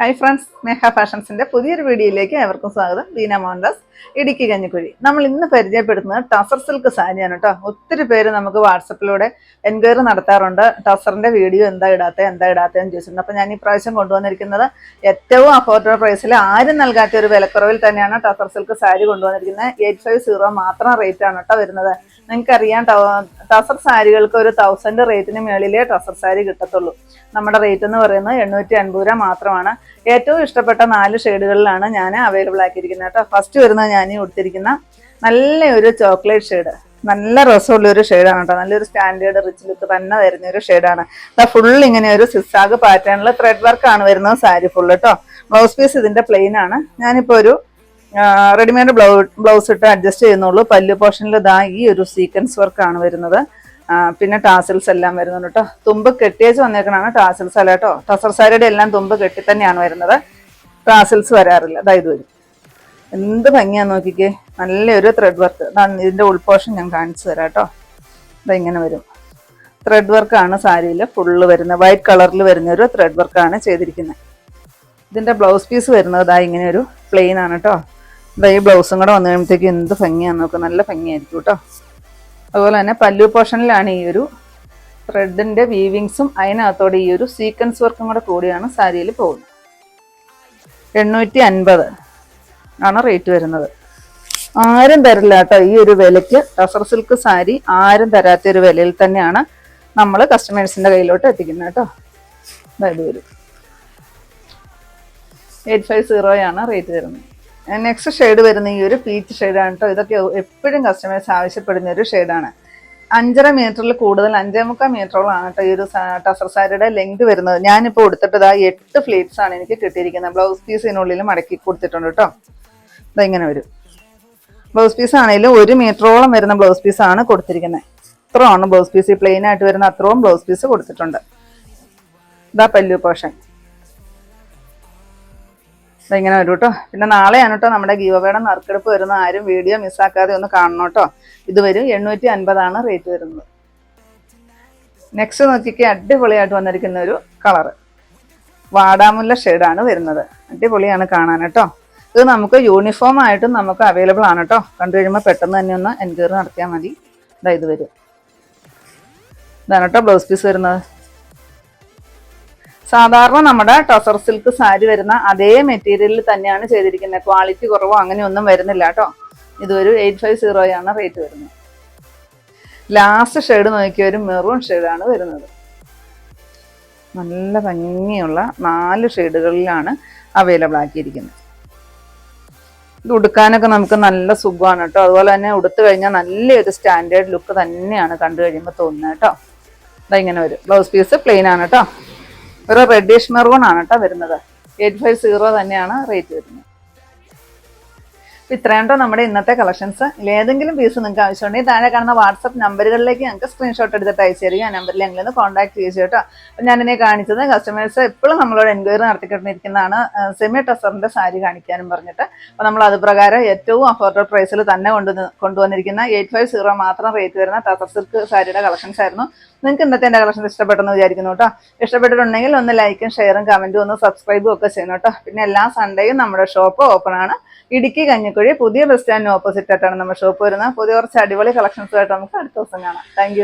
Hi friends മേഹ ഫാഷൻസിന്റെ പുതിയൊരു വീഡിയോയിലേക്ക് ഏവർക്കും സ്വാഗതം. ദീന മോഹൻദാസ് ഇടുക്കി കഞ്ഞിക്കുഴി. നമ്മൾ ഇന്ന് പരിചയപ്പെടുത്തുന്നത് ടസർ സിൽക്ക് സാരിയാണ് കേട്ടോ. ഒത്തിരി പേര് നമുക്ക് വാട്സപ്പിലൂടെ എൻക്വയറി നടത്താറുണ്ട്. ടസറിന്റെ വീഡിയോ എന്താ ഇടാത്ത എന്താ ഇടാത്തതെന്ന് ചോദിച്ചിട്ടുണ്ട്. അപ്പോൾ ഞാൻ ഈ പ്രാവശ്യം കൊണ്ടുവന്നിരിക്കുന്നത് ഏറ്റവും അഫോർഡബിൾ പ്രൈസിൽ ആരും നൽകാത്ത ഒരു വിലക്കുറവിൽ തന്നെയാണ് ടസർ സിൽക്ക് സാരി കൊണ്ടുവന്നിരിക്കുന്നത്. എയ്റ്റ് ഫൈവ് സീറോ മാത്രം റേറ്റ് ആണ് കേട്ടോ വരുന്നത്. നിങ്ങൾക്കറിയാം ടസർ സാരികൾക്ക് ഒരു തൗസൻഡ് റേറ്റിന് മേളിലേ ടസർ സാരി കിട്ടത്തുള്ളൂ. നമ്മുടെ റേറ്റ് എന്ന് പറയുന്നത് എണ്ണൂറ്റി അൻപത് രൂപ മാത്രമാണ്. ഏറ്റവും ഇഷ്ടപ്പെട്ട നാല് ഷെയ്ഡുകളിലാണ് ഞാൻ അവൈലബിൾ ആക്കിയിരിക്കുന്നത് കേട്ടോ. ഫസ്റ്റ് വരുന്നത് ഞാൻ കൊടുത്തിരിക്കുന്ന നല്ല ഒരു ചോക്ലേറ്റ് ഷെയ്ഡ്. നല്ല രസമുള്ള ഒരു ഷെയ്ഡാണ് കേട്ടോ. നല്ലൊരു സ്റ്റാൻഡേർഡ് റിച്ച് ലുക്ക് തന്നെ തരുന്ന ഒരു ഷെയ്ഡാണ് ഫുൾ ഇങ്ങനെ ഒരു സിസാഗ് പാറ്റേണിൽ ത്രെഡ് വർക്കാണ് വരുന്നത് സാരി ഫുൾ കേട്ടോ. ബ്ലൗസ് പീസ് ഇതിന്റെ പ്ലെയിൻ ആണ്. ഞാനിപ്പോൾ ഒരു റെഡിമെയ്ഡ് ബ്ലൗ ബ്ലൗസ് ഇട്ട് അഡ്ജസ്റ്റ് ചെയ്യുന്നുള്ളൂ. പല്ലു പോർഷനിൽ ഇതാ ഈ ഒരു സീക്വൻസ് വർക്കാണ് വരുന്നത്. പിന്നെ ടാസിൽസ് എല്ലാം വരുന്നുണ്ട് കേട്ടോ തുമ്പ് കെട്ടിയേച്ച് വന്നേക്കണാണ് ടാസിൽസ് അല്ല കേട്ടോ ടസർ സാരിയുടെ എല്ലാം തുമ്പ് കെട്ടി തന്നെയാണ് വരുന്നത്. ടാസിൽസ് വരാറില്ല. അതായത് വരും. എന്ത് ഭംഗിയാന്ന് നോക്കിക്കേ. നല്ലൊരു ത്രെഡ് വർക്ക് ഇതിന്റെ ഉൾപോഷൻ ഞാൻ കാണിച്ചു തരാം കേട്ടോ ഇങ്ങനെ വരും. ത്രെഡ് വർക്കാണ് സാരിയിൽ ഫുള്ള് വരുന്നത് വൈറ്റ് കളറിൽ വരുന്ന ഒരു ത്രെഡ് വർക്കാണ് ചെയ്തിരിക്കുന്നത്. ഇതിന്റെ ബ്ലൗസ് പീസ് വരുന്നത് ഇതാ ഇങ്ങനെ ഒരു പ്ലെയിൻ ആണ് കേട്ടോ ഇതാ ഈ ബ്ലൗസും കൂടെ വന്നു കഴിയുമ്പോഴത്തേക്കും എന്ത് ഭംഗിയാന്ന് നോക്കുക നല്ല ഭംഗിയായിരിക്കും കേട്ടോ അതുപോലെ തന്നെ പല്ലു പോർഷനിലാണ് ഈ ഒരു ത്രെഡിന്റെ വീവിങ്സും അതിനകത്തോടെ ഈ ഒരു സീക്വൻസ് വർക്കും കൂടെ കൂടിയാണ് സാരിയിൽ പോകുന്നത്. എണ്ണൂറ്റി അൻപത് ആണ് റേറ്റ് വരുന്നത്. ആരും തരില്ല കേട്ടോ ഈ ഒരു വിലയ്ക്ക്. ടസർ സിൽക്ക് സാരി ആരും തരാത്ത ഒരു വിലയിൽ തന്നെയാണ് നമ്മൾ കസ്റ്റമേഴ്സിന്റെ കയ്യിലോട്ട് എത്തിക്കുന്നത് കേട്ടോ. അതായത് വരും എയ്റ്റ് ഫൈവ് സീറോയാണ് റേറ്റ് വരുന്നത്. നെക്സ്റ്റ് ഷെയ്ഡ് വരുന്ന ഈ ഒരു പീച്ച് ഷെയ്ഡാണ് കേട്ടോ ഇതൊക്കെ എപ്പോഴും കസ്റ്റമേഴ്സ് ആവശ്യപ്പെടുന്ന ഒരു ഷെയ്ഡാണ് അഞ്ചര മീറ്ററിൽ കൂടുതൽ അഞ്ചേ മുക്കാൽ മീറ്ററോളാണ് കേട്ടോ ഈ ഒരു ടസർ സാരിയുടെ ലെങ്ത് വരുന്നത്. ഞാനിപ്പോൾ കൊടുത്തിട്ട് ഇതാ എട്ട് ഫ്ലേറ്റ്സ് ആണ് എനിക്ക് കിട്ടിയിരിക്കുന്നത്. ബ്ലൗസ് പീസിനുള്ളിൽ മടക്കി കൊടുത്തിട്ടുണ്ട് കേട്ടോ ഇങ്ങനെ വരും. ബ്ലൗസ് പീസ് ആണെങ്കിലും ഒരു മീറ്ററോളം വരുന്ന ബ്ലൗസ് പീസ് ആണ് കൊടുത്തിരിക്കുന്നത്. ഇത്രയാണ് ബ്ലൗസ് പീസ് പ്ലെയിൻ ആയിട്ട് വരുന്ന അത്രയും ബ്ലൗസ് പീസ് കൊടുത്തിട്ടുണ്ട്. ഇതാ പല്ലു പോർഷൻ ഇങ്ങനെ വരും കേട്ടോ പിന്നെ നാളെയാണ് കേട്ടോ നമ്മുടെ ഗീവബയുടെ നറുക്കെടുപ്പ് വരുന്ന. ആരും വീഡിയോ മിസ്സാക്കാതെ ഒന്ന് കാണണം കേട്ടോ ഇത് വരും എണ്ണൂറ്റി അൻപതാണ് റേറ്റ് വരുന്നത്. നെക്സ്റ്റ് നോക്കിക്ക് അടിപൊളിയായിട്ട് വന്നിരിക്കുന്ന ഒരു കളറ് വാടാമുല്ല ഷെയ്ഡാണ് വരുന്നത്. അടിപൊളിയാണ് കാണാൻ കേട്ടോ ഇത് നമുക്ക് യൂണിഫോം ആയിട്ടും നമുക്ക് അവൈലബിൾ ആണ് കേട്ടോ കണ്ടു കഴിയുമ്പോൾ പെട്ടെന്ന് തന്നെ ഒന്ന് എൻക്വയറി നടത്തിയാൽ മതി. ഇതാ ഇത് വരും. ഇതാണ് കേട്ടോ ബ്ലൗസ് പീസ് വരുന്നത്. സാധാരണ നമ്മുടെ ടസർ സിൽക്ക് സാരി വരുന്ന അതേ മെറ്റീരിയലിൽ തന്നെയാണ് ചെയ്തിരിക്കുന്നത്. ക്വാളിറ്റി കുറവോ അങ്ങനെയൊന്നും വരുന്നില്ല കേട്ടോ. ഇതൊരു എയ്റ്റ് ഫൈവ് സീറോയാണ് റേറ്റ് വരുന്നത്. ലാസ്റ്റ് ഷെയ്ഡ് നോക്കിയ ഒരു മെറൂൺ ഷെയ്ഡാണ് വരുന്നത്. നല്ല ഭംഗിയുള്ള നാല് ഷെയ്ഡുകളിലാണ് അവൈലബിൾ ആക്കിയിരിക്കുന്നത്. ഇത് ഉടുക്കാനൊക്കെ നമുക്ക് നല്ല സുഖമാണ് കേട്ടോ. അതുപോലെ തന്നെ ഉടുത്തു കഴിഞ്ഞാൽ നല്ലൊരു സ്റ്റാൻഡേർഡ് ലുക്ക് തന്നെയാണ് കണ്ടു കഴിയുമ്പോൾ തോന്നുന്നത് കേട്ടോ. ഇതാ ഇങ്ങനെ വരും. ബ്ലൗസ് പീസ് പ്ലെയിൻ ആണ് കേട്ടോ. ഒരു റെഡിഷ് മെറൂൺ ആണ് കേട്ടോ വരുന്നത്. എയ്റ്റ് ഫൈവ് സീറോ തന്നെയാണ് റേറ്റ് വരുന്നത്. അപ്പൊ ഇത്രയും കേട്ടോ നമ്മുടെ ഇന്നത്തെ കളക്ഷൻസ് ഏതെങ്കിലും പീസ് നിങ്ങൾക്ക് ആവശ്യമുണ്ടെങ്കിൽ താഴെ കാണുന്ന വാട്സപ്പ് നമ്പറുകളിലേക്ക് ഞങ്ങൾക്ക് സ്ക്രീൻഷോട്ട് എടുത്തിട്ട് അയച്ചു തരിക. ആ നമ്പറിൽ ഞങ്ങളിൽ നിന്ന് കോൺടാക്ട് ചെയ്തു കേട്ടോ. അപ്പം ഞാനിനെ കാണിച്ചത് കസ്റ്റമേഴ്സ് എപ്പോഴും നമ്മളോട് എൻക്വയറി നടത്തിക്കൊണ്ടിരിക്കുന്നതാണ്. സെമി ടസറിന്റെ സാരി കാണിക്കാനും പറഞ്ഞിട്ട്. അപ്പോൾ നമ്മൾ അത് പ്രകാരം ഏറ്റവും അഫോർഡബിൾ പ്രൈസിൽ തന്നെ കൊണ്ടു കൊണ്ടുവന്നിരിക്കുന്ന എയ്റ്റ് ഫൈവ് സീറോ മാത്രം റേറ്റ് വരുന്ന ടസർ സിൽക്ക് സാരിയുടെ കളക്ഷൻസ് ആയിരുന്നു. നിങ്ങൾക്ക് ഇന്നത്തെ എന്റെ കളക്ഷൻസ് ഇഷ്ടപ്പെട്ടെന്ന് വിചാരിക്കുന്നു കേട്ടോ. ഇഷ്ടപ്പെട്ടിട്ടുണ്ടെങ്കിൽ ഒന്ന് ലൈക്കും ഷെയറും കമന്റും ഒന്ന് സബ്സ്ക്രൈബും ഒക്കെ ചെയ്യണം കേട്ടോ. പിന്നെ എല്ലാ സൺഡേയും നമ്മുടെ ഷോപ്പ് ഓപ്പൺ ആണ്. ഇടുക്കി കഞ്ഞിക്കുഴി പുതിയ ബസ് സ്റ്റാൻഡിന് ഓപ്പോസിറ്റ് ആയിട്ടാണ് നമ്മുടെ ഷോപ്പ് വരുന്നത്. പുതിയ കുറച്ച് അടിപൊളി കളക്ഷൻസുമായിട്ട് നമുക്ക് അടുത്ത ദിവസം കാണാം. താങ്ക്